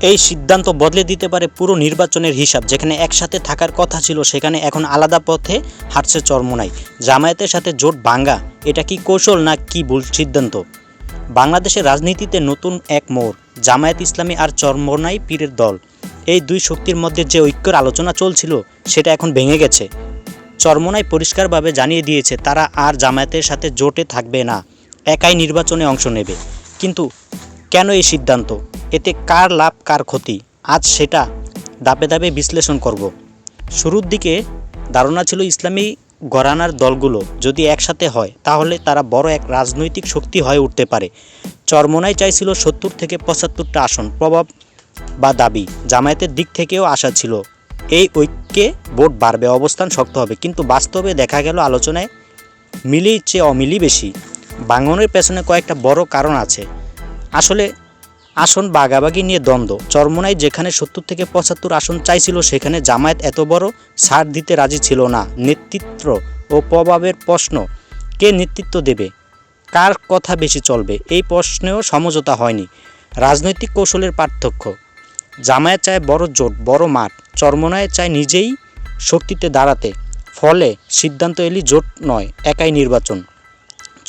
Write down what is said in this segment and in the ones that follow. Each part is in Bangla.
এই সিদ্ধান্ত বদলে দিতে পারে পুরো নির্বাচনের হিসাব। যেখানে একসাথে থাকার কথা ছিল, সেখানে এখন আলাদা পথে হাঁটছে চরমোনাই। জামায়াতের সাথে জোট ভাঙ্গা এটা কি কৌশল না কি ভুল সিদ্ধান্ত? বাংলাদেশের রাজনীতিতে নতুন এক মোড়, জামায়াত ইসলামী আর চরমোনাই পীরের দল। এই দুই শক্তির মধ্যে যে ঐক্যের আলোচনা চলছিল, সেটা এখন ভেঙে গেছে। চরমোনাই পরিষ্কারভাবে জানিয়ে দিয়েছে, তারা আর জামায়াতের সাথে জোটে থাকবে না, একাই নির্বাচনে অংশ নেবে। কিন্তু কেন এই সিদ্ধান্ত? এতে কার লাভ, কার ক্ষতি? আজ সেটা ধাপে ধাপে বিশ্লেষণ করব। শুরুর দিকে ধারণা ছিল ইসলামী ঘরানার দলগুলো যদি একসাথে হয়, তাহলে তারা বড় এক রাজনৈতিক শক্তি হয়ে উঠতে পারে। চরমোনাই চাইছিল সত্তর থেকে পঁচাত্তরটা আসন, প্রভাব বা দাবি। জামায়াতের দিক থেকেও আশা ছিল এই ঐক্যে ভোট বাড়বে, অবস্থান শক্ত হবে। কিন্তু বাস্তবে দেখা গেল আলোচনায় মিলির চেয়ে অমিলি বেশি। বাঙনের পেছনে কয়েকটা বড় কারণ আছে। আসলে আসন বাগাবাগি নিয়ে দ্বন্দ্ব। চরমোনাই যেখানে সত্তর থেকে পঁচাত্তর আসন চাইছিল, সেখানে জামায়াত এত বড় ছাড় দিতে রাজি ছিল না। নেতৃত্ব ও প্রভাবের প্রশ্ন, কে নেতৃত্ব দেবে? কার কথা বেশি চলবে? এই প্রশ্নেও সমঝোতা হয়নি। রাজনৈতিক কৌশলের পার্থক্য, জামায়াত চায় বড় জোট, বড় মাঠ। চরমোনায় চায় নিজেই শক্তিতে দাঁড়াতে, ফলে সিদ্ধান্ত এলি জোট নয়, একাই নির্বাচন।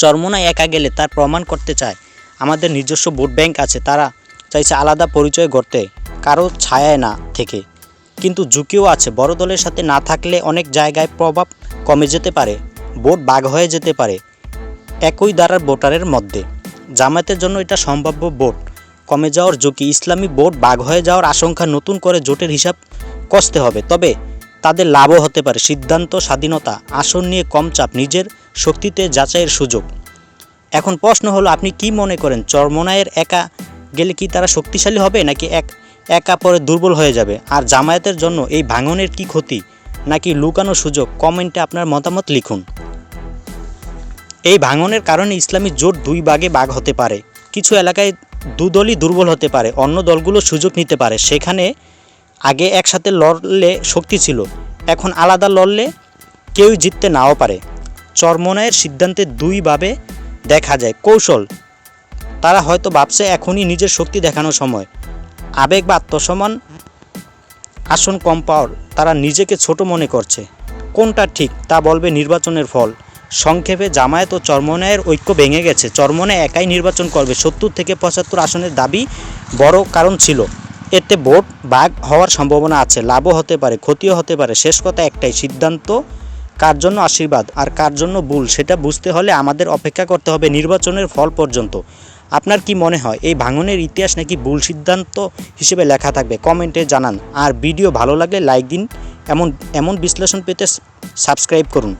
চরমোনায় একা গেলে তার প্রমাণ করতে চায় আমাদের নিজস্ব ভোট ব্যাংক আছে, তারা চাইছে আলাদা পরিচয় গড়তে, কারও ছায়ায় না থেকে। কিন্তু ঝুঁকিও আছে, বড় দলের সাথে না থাকলে অনেক জায়গায় প্রভাব কমে যেতে পারে, ভোট বাঘ হয়ে যেতে পারে, একই দ্বারার ভোটারের মধ্যে। জামায়াতের জন্য এটা সম্ভাব্য ভোট। কমে যাওয়ার ঝুঁকি, ইসলামী ভোট বাঘ হয়ে যাওয়ার আশঙ্কা নতুন করে জোটের হিসাব কষতে হবে। তবে তাদের লাভও হতে পারে, সিদ্ধান্ত, স্বাধীনতা, আসন নিয়ে কম চাপ, নিজের শক্তিতে যাচাইয়ের সুযোগ। এখন প্রশ্ন হলো, আপনি কি মনে করেন, চরমনায়ের একা গেলে কি তারা শক্তিশালী হবে, নাকি এক, একা পরে দুর্বল হয়ে যাবে? আর জামায়াতের জন্য এই ভাঙনের কি ক্ষতি, নাকি লুকানো সুযোগ? কমেন্টে আপনার মতামত লিখুন। এই ভাঙনের কারণে ইসলামী জোট দুই ভাগে বাঘ হতে পারে। কিছু এলাকায় দুদলই দুর্বল হতে পারে, অন্য দলগুলো সুযোগ নিতে পারে। সেখানে আগে একসাথে লড়লে শক্তি ছিল, এখন আলাদা লড়লে কেউই জিততে নাও পারে। চরমোনায়ের সিদ্ধান্তে দুইভাবে দেখা যায়। কৌশল। তারা হয়তো ভাবছে এখনই নিজের শক্তি দেখানোর সময়। আবেগ বা আত্মসম্মান আসন কম পাওয়ার তারা নিজেকে ছোট মনে করছে। কোনটা ঠিক তা বলবে নির্বাচনের ফল। সংক্ষেপে জামায়াত ও চরমনায়ের ঐক্য ভেঙে গেছে। চরমনায় একাই নির্বাচন করবে। সত্তর থেকে পঁচাত্তর আসনের দাবি বড় কারণ ছিল। এতে ভোট ভাগ হওয়ার সম্ভাবনা আছে। লাভও হতে পারে, ক্ষতিও হতে পারে। শেষ কথা একটাই, সিদ্ধান্ত কার জন্য আশীর্বাদ আর কার জন্য ভুল সেটা বুঝতে হলে আমাদের অপেক্ষা করতে হবে নির্বাচনের ফল পর্যন্ত। আপনার কি মনে হয়, এই ভাঙনের ইতিহাস নাকি ভুল সিদ্ধান্ত হিসেবে লেখা থাকবে? কমেন্টে জানান। আর ভিডিও ভালো লাগলে লাইক দিন। এমন এমন বিশ্লেষণ পেতে সাবস্ক্রাইব করুন।